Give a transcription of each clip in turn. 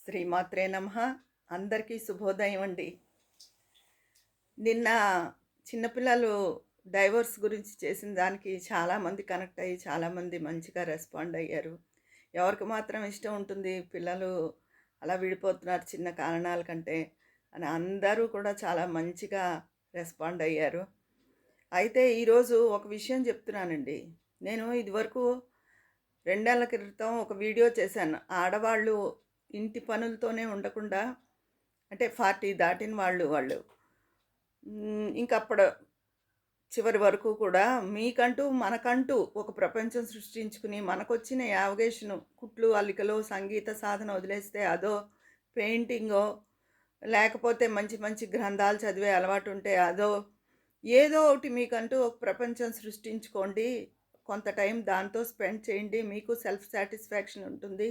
శ్రీమాత్రే నమ. అందరికీ శుభోదయం అండి. నిన్న చిన్నపిల్లలు డైవర్స్ గురించి చేసిన దానికి చాలామంది కనెక్ట్ అయ్యి చాలామంది మంచిగా రెస్పాండ్ అయ్యారు. ఎవరికి మాత్రం ఇష్టం ఉంటుంది పిల్లలు అలా విడిపోతున్నారు చిన్న కారణాల కంటే అని అందరూ కూడా చాలా మంచిగా రెస్పాండ్ అయ్యారు. అయితే ఈరోజు ఒక విషయం చెప్తున్నానండి. నేను ఇదివరకు రెండేళ్ళ క్రితం ఒక వీడియో చేశాను. ఆడవాళ్ళు ఇంటి పనులతోనే ఉండకుండా అంటే ఫార్టీ దాటిన వాళ్ళు వాళ్ళు. ఇంకా ఇంక అప్పుడు చివరి వరకు కూడా మీకంటూ మనకంటూ ఒక ప్రపంచం సృష్టించుకుని మనకొచ్చిన యావగేషను కుట్లు అల్లికలు సంగీత సాధన వదిలేస్తే అదో పెయింటింగో లేకపోతే మంచి మంచి గ్రంథాలు చదివే అలవాటు ఉంటే అదో ఏదో ఒకటి మీకంటూ ఒక ప్రపంచం సృష్టించుకోండి. కొంత టైం దాంతో స్పెండ్ చేయండి. మీకు సెల్ఫ్ సాటిస్ఫాక్షన్ ఉంటుంది.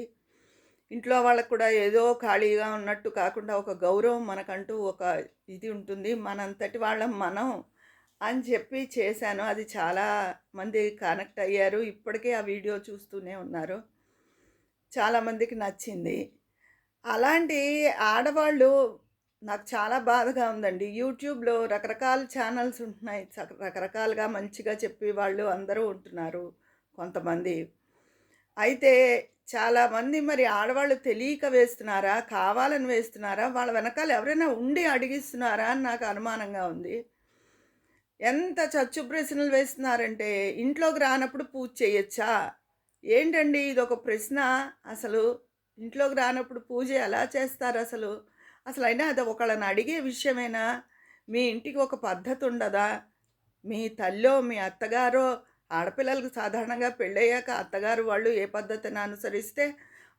ఇంట్లో వాళ్ళకు కూడా ఏదో ఖాళీగా ఉన్నట్టు కాకుండా ఒక గౌరవం మనకంటూ ఒక ఇది ఉంటుంది. మనంతటి వాళ్ళం మనం అని చెప్పి చేశాను. అది చాలా మంది కనెక్ట్ అయ్యారు. ఇప్పటికే ఆ వీడియో చూస్తూనే ఉన్నారు. చాలామందికి నచ్చింది. అలాంటి ఆడవాళ్ళు నాకు చాలా బాధగా ఉందండి. యూట్యూబ్లో రకరకాల ఛానల్స్ ఉంటున్నాయి. రకరకాలుగా మంచిగా చెప్పి వాళ్ళు అందరూ ఉంటున్నారు కొంతమంది. అయితే చాలామంది మరి ఆడవాళ్ళు తెలియక వేస్తున్నారా కావాలని వేస్తున్నారా వాళ్ళ వెనకాల ఎవరైనా ఉండి అడిగిస్తున్నారా అని నాకు అనుమానంగా ఉంది. ఎంత చచ్చు ప్రశ్నలు వేస్తున్నారంటే ఇంట్లోకి రానప్పుడు పూజ చేయొచ్చా? ఏంటండి ఇది ఒక ప్రశ్న? అసలు ఇంట్లోకి రానప్పుడు పూజ ఎలా చేస్తారు అసలు? అసలు అయినా అది ఒకళ్ళని అడిగే విషయమేనా? మీ ఇంటికి ఒక పద్ధతి ఉండదా? మీ తల్లో మీ అత్తగారో ఆడపిల్లలకు సాధారణంగా పెళ్ళయ్యాక అత్తగారు వాళ్ళు ఏ పద్ధతిని అనుసరిస్తే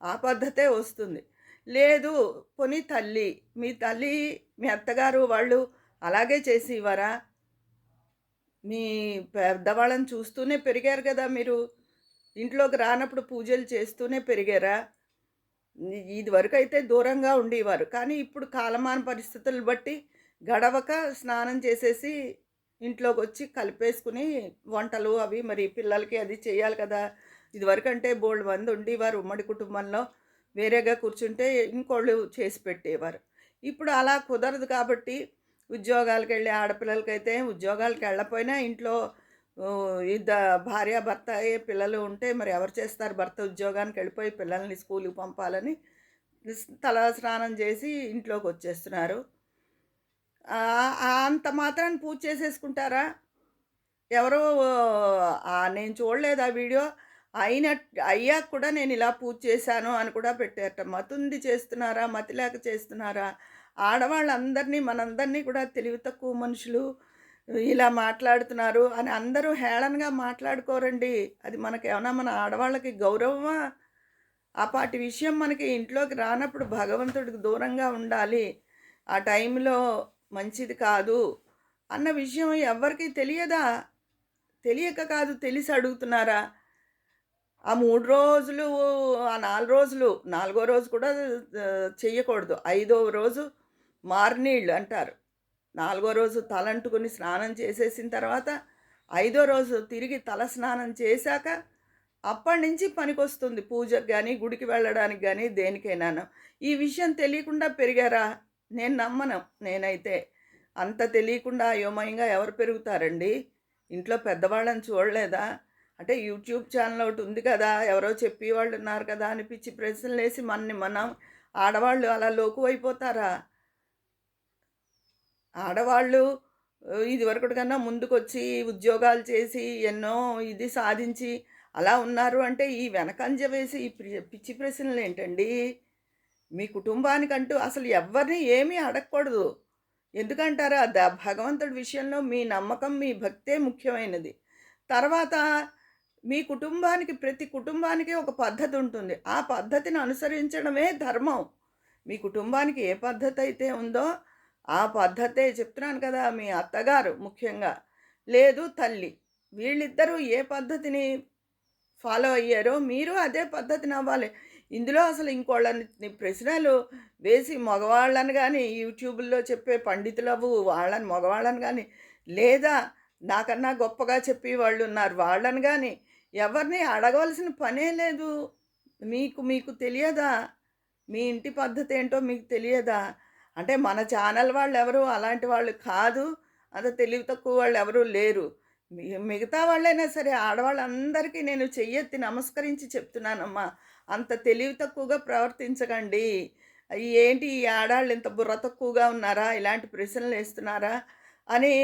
ఆ పద్ధతే వస్తుంది. లేదు పోనీ తల్లి మీ తల్లి మీ అత్తగారు వాళ్ళు అలాగే చేసి ఇవ్వరా? మీ పెద్దవాళ్ళని చూస్తూనే పెరిగారు కదా మీరు. ఇంట్లోకి రానప్పుడు పూజలు చేస్తూనే పెరిగారా? ఇది వరకు అయితే దూరంగా ఉండేవారు. కానీ ఇప్పుడు కాలమాన పరిస్థితులు బట్టి గడవక స్నానం చేసేసి ఇంట్లోకి వచ్చి కలిపేసుకుని వంటలు అవి మరి పిల్లలకి అది చేయాలి కదా. ఇదివరకంటే బోల్డ్ మంది ఉండేవారు ఉమ్మడి కుటుంబంలో. వేరేగా కూర్చుంటే ఇంకోళ్ళు చేసి పెట్టేవారు. ఇప్పుడు అలా కుదరదు కాబట్టి ఉద్యోగాలకు వెళ్ళే ఆడపిల్లలకైతే ఉద్యోగాలకు వెళ్ళపోయినా ఇంట్లో ఇద్ద భార్య భర్త అయ్యే పిల్లలు ఉంటే మరి ఎవరు చేస్తారు? భర్త ఉద్యోగానికి వెళ్ళిపోయి పిల్లల్ని స్కూల్కి పంపాలని తల స్నానం చేసి ఇంట్లోకి వచ్చేస్తున్నారు అంత మాత్రాన్ని పూజ చేసేసుకుంటారా? ఎవరో నేను చూడలేదు ఆ వీడియో. అయిన అయ్యాక కూడా నేను ఇలా పూజ చేశాను అని కూడా పెట్టారట. మతుంది చేస్తున్నారా? మతిలేక చేస్తున్నారా? ఆడవాళ్ళందరినీ మనందరినీ కూడా తెలివి తక్కువ మనుషులు ఇలా మాట్లాడుతున్నారు అని అందరూ హేళనగా మాట్లాడుకోరండి. అది మనకు ఏమన్నా మన ఆడవాళ్ళకి గౌరవమా? ఆ పాటి విషయం మనకి ఇంట్లోకి రానప్పుడు భగవంతుడికి దూరంగా ఉండాలి. ఆ టైంలో మంచిది కాదు అన్న విషయం ఎవరికి తెలియదా? తెలియక కాదు తెలిసి అడుగుతున్నారా? ఆ మూడు రోజులు ఆ నాలుగు రోజులు నాలుగో రోజు కూడా చెయ్యకూడదు. ఐదో రోజు మార్నీళ్ళు అంటారు. నాలుగో రోజు తలంటుకుని స్నానం చేసేసిన తర్వాత ఐదో రోజు తిరిగి తల స్నానం చేశాక అప్పటి నుంచి పనికొస్తుంది. పూజకు కానీ గుడికి వెళ్ళడానికి కానీ దేనికైనాను. ఈ విషయం తెలియకుండా పెరిగారా? నేను నమ్మను. నేనైతే అంత తెలియకుండా అయోమయంగా ఎవరు పెరుగుతారండి? ఇంట్లో పెద్దవాళ్ళని చూడలేదా? అంటే యూట్యూబ్ ఛానల్ ఒకటి ఉంది కదా ఎవరో చెప్పి వాళ్ళు ఉన్నారు కదా అని పిచ్చి ప్రశ్నలు వేసి మనని మనం ఆడవాళ్ళు అలా లోకు అయిపోతారా ఆడవాళ్ళు ఇదివరకటి కన్నా ముందుకొచ్చి ఉద్యోగాలు చేసి ఎన్నో ఇది సాధించి అలా ఉన్నారు అంటే ఈ వెనకంజ వేసి ఈ ప్రి- పిచ్చి ప్రశ్నలు ఏంటండి మీ కుటుంబానికంటూ అసలు ఎవరిని ఏమీ అడగకూడదు. ఎందుకంటారా? ద భగవంతుడి విషయంలో మీ నమ్మకం మీ భక్తే ముఖ్యమైనది. తర్వాత మీ కుటుంబానికి ప్రతి కుటుంబానికి ఒక పద్ధతి ఉంటుంది. ఆ పద్ధతిని అనుసరించడమే ధర్మం. మీ కుటుంబానికి ఏ పద్ధతి అయితే ఉందో ఆ పద్ధతే చెప్తున్నాను కదా మీ అత్తగారు ముఖ్యంగా. లేదు తల్లి వీళ్ళిద్దరూ ఏ పద్ధతిని ఫాలో అయ్యారో మీరు అదే పద్ధతిని అవ్వాలి. ఇందులో అసలు ఇంకోళ్ళని ప్రశ్నలు వేసి మగవాళ్ళని కానీ యూట్యూబ్లో చెప్పే పండితులవు వాళ్ళని మగవాళ్ళని కానీ లేదా నాకన్నా గొప్పగా చెప్పి వాళ్ళు ఉన్నారు వాళ్ళని కానీ ఎవరిని అడగవలసిన పనే లేదు. మీకు మీకు తెలియదా? మీ ఇంటి పద్ధతి ఏంటో మీకు తెలియదా? అంటే మన ఛానల్ వాళ్ళు ఎవరు అలాంటి వాళ్ళు కాదు. అంత తెలివి తక్కువ వాళ్ళు ఎవరు లేరు మిగతా వాళ్ళైనా సరే ఆడవాళ్ళందరికీ నేను చెయ్యెత్తి నమస్కరించి చెప్తున్నానమ్మా. అంత తెలివి తక్కువగా ప్రవర్తించకండి. ఏంటి ఈ ఆడాళ్ళు ఇంత బుర్ర తక్కువగా ఉన్నారా? ఇలాంటి ప్రశ్నలు వేస్తున్నారా? అని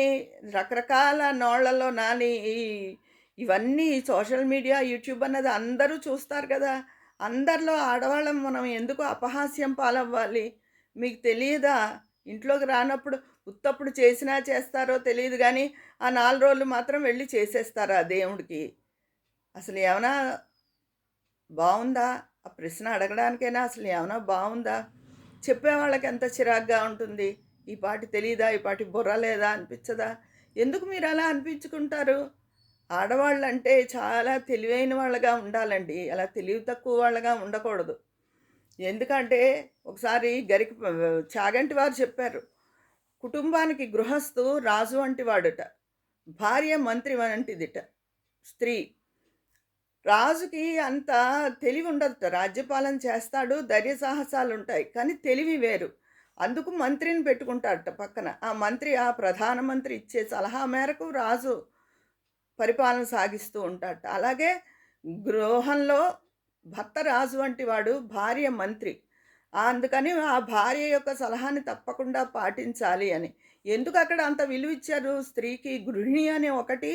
రకరకాల నోళ్ళలో నాని ఈ ఇవన్నీ సోషల్ మీడియా యూట్యూబ్ అన్నది అందరూ చూస్తారు కదా. అందరిలో ఆడవాళ్ళం మనం ఎందుకు అపహాస్యం పాలవ్వాలి? మీకు తెలియదా? ఇంట్లోకి రానప్పుడు ఉత్తప్పుడు చేసినా చేస్తారో తెలియదు కానీ ఆ నాలుగు రోజులు మాత్రం వెళ్ళి చేసేస్తారు ఆ దేవుడికి? అసలు ఏమైనా బాగుందా ఆ ప్రశ్న అడగడానికైనా అసలు ఏమైనా బాగుందా చెప్పేవాళ్ళకి ఎంత చిరాగ్గా ఉంటుంది? ఈ పాటి తెలియదా ఈ పాటి బుర్ర లేదా? అనిపించదా? ఎందుకు మీరు అలా అనిపించుకుంటారు? ఆడవాళ్ళు అంటే చాలా తెలివైన వాళ్ళగా ఉండాలండి. అలా తెలివి తక్కువ వాళ్ళగా ఉండకూడదు. ఎందుకంటే ఒకసారి గరికి చాగంటి వారు చెప్పారు కుటుంబానికి గృహస్థు రాజు వంటి వాడుట భార్య మంత్రి వంటిదిట స్త్రీ రాజుకి అంత తెలివి ఉండదు రాజ్యపాలన చేస్తాడు ధైర్య సాహసాలు ఉంటాయి కానీ తెలివి వేరు. అందుకు మంత్రిని పెట్టుకుంటాడట పక్కన. ఆ మంత్రి ఆ ప్రధానమంత్రి ఇచ్చే సలహా మేరకు రాజు పరిపాలన సాగిస్తూ ఉంటాడట. అలాగే గృహంలో భర్త రాజు వంటి వాడు భార్య మంత్రి. అందుకని ఆ భార్య యొక్క సలహాని తప్పకుండా పాటించాలి అని. ఎందుకు అక్కడ అంత విలువ ఇచ్చారు స్త్రీకి గృహిణి అనే ఒకటి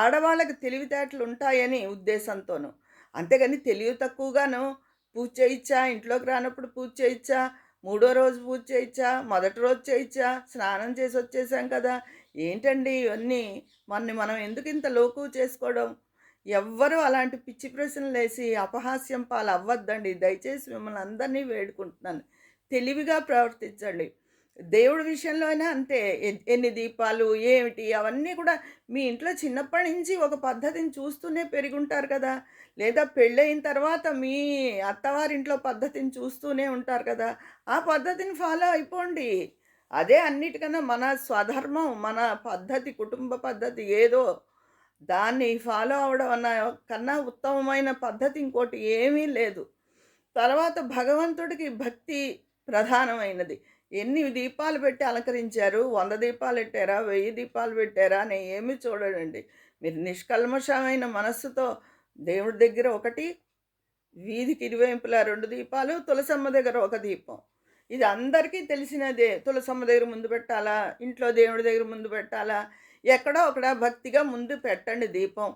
ఆడవాళ్ళకి తెలివితేటలు ఉంటాయని ఉద్దేశంతోను. అంతేగాని తెలివి తక్కువగాను పూజ చేయించా ఇంట్లోకి రానప్పుడు పూజ చేయించా మూడో రోజు పూజ చేయించా మొదటి రోజు చేయించా స్నానం చేసి వచ్చేసాం కదా ఏంటండి ఇవన్నీ? మనని మనం ఎందుకు ఇంత లోకు చేసుకోవడం? ఎవ్వరూ అలాంటి పిచ్చి ప్రశ్నలు వేసి అపహాస్యం పాలు అవ్వద్దండి దయచేసి మిమ్మల్ని అందరినీ వేడుకుంటున్నాను. తెలివిగా ప్రవర్తించండి. దేవుడి విషయంలో అయినా అంతే ఎన్ని దీపాలు ఏమిటి అవన్నీ కూడా మీ ఇంట్లో చిన్నప్పటి నుంచి ఒక పద్ధతిని చూస్తూనే పెరుగుంటారు కదా. లేదా పెళ్ళయిన తర్వాత మీ అత్తవారింట్లో పద్ధతిని చూస్తూనే ఉంటారు కదా. ఆ పద్ధతిని ఫాలో అయిపోండి. అదే అన్నిటికన్నా మన స్వధర్మం మన పద్ధతి కుటుంబ పద్ధతి ఏదో. దాన్ని ఫాలో అవడం అన్న కన్నా ఉత్తమమైన పద్ధతి ఇంకోటి ఏమీ లేదు. తర్వాత భగవంతుడికి భక్తి ప్రధానమైనది. ఎన్ని దీపాలు పెట్టి అలంకరించారు? వంద దీపాలు పెట్టారా? వెయ్యి దీపాలు పెట్టారా? అని ఏమీ చూడడండి. మీరు నిష్కల్మషమైన మనస్సుతో దేవుడి దగ్గర ఒకటి వీధికి ఇరువైపులా రెండు దీపాలు తులసమ్మ దగ్గర ఒక దీపం. ఇది అందరికీ తెలిసినదే. తులసమ్మ దగ్గర ముందు పెట్టాలా? ఇంట్లో దేవుడి దగ్గర ముందు పెట్టాలా? ఎక్కడో ఒకడ భక్తిగా ముందు పెట్టండి దీపం.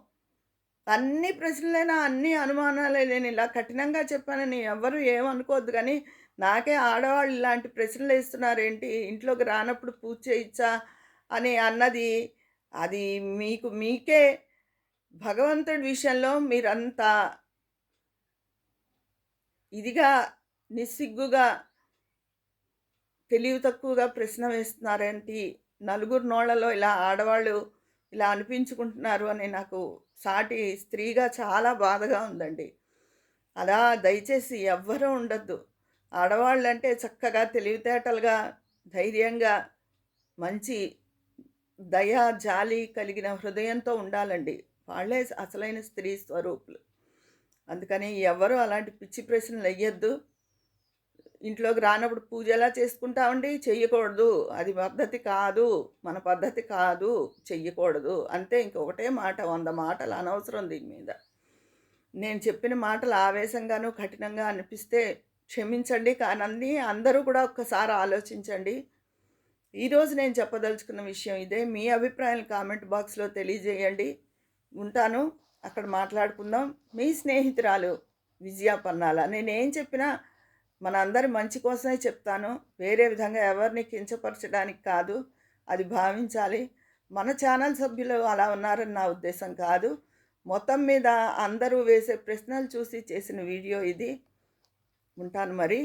అన్ని ప్రశ్నలైనా అన్ని అనుమానాలైనా ఇలా కఠినంగా చెప్పానని ఎవరు ఏమనుకోవద్దు. కానీ నాకే ఆడవాళ్ళు ఇలాంటి ప్రశ్నలు వేస్తున్నారేంటి? ఇంట్లోకి రానప్పుడు పూజ చేయించా అని అన్నది అది మీకు మీకే భగవంతుడి విషయంలో మీరంతా ఇదిగా నిస్సిగ్గుగా తెలివి తక్కువగా ప్రశ్న వేస్తున్నారేంటి? నలుగురు నోళ్ళలో ఇలా ఆడవాళ్ళు ఇలా అనిపించుకుంటున్నారు అని నాకు సాటి స్త్రీగా చాలా బాధగా ఉందండి. అలా దయచేసి ఎవ్వరూ ఉండద్దు. ఆడవాళ్ళంటే చక్కగా తెలివితేటలుగా ధైర్యంగా మంచి దయ జాలి కలిగిన హృదయంతో ఉండాలండి. వాళ్ళే అసలైన స్త్రీ స్వరూపులు. అందుకని ఎవరు అలాంటి పిచ్చి ప్రశ్నలు అయ్యొద్దు ఇంట్లోకి రానప్పుడు పూజ ఎలా చేసుకుంటామండి? చెయ్యకూడదు. అది పద్ధతి కాదు. మన పద్ధతి కాదు. చెయ్యకూడదు. అంతే ఇంకొకటే మాట. వంద మాటలు అనవసరం దీని మీద. నేను చెప్పిన మాటలు ఆవేశంగాను కఠినంగా అనిపిస్తే క్షమించండి కానీ అందరూ కూడా ఒక్కసారి ఆలోచించండి. ఈరోజు నేను చెప్పదలుచుకున్న విషయం ఇదే. మీ అభిప్రాయాలు కామెంట్ బాక్స్లో తెలియజేయండి. ఉంటాను. అక్కడ మాట్లాడుకుందాం. మీ స్నేహితురాలు విజయ పన్నాల. నేనేం చెప్పినా మన అందరి మంచి కోసమే చెప్తాను. వేరే విధంగా ఎవరిని కించపరచడానికి కాదు. అది భావించాలి. మన ఛానల్ సభ్యులు అలా ఉన్నారని నా ఉద్దేశం కాదు. మొత్తం మీద అందరూ వేసే ప్రశ్నలు చూసి చేసిన వీడియో ఇది. ఉంటాను మరి.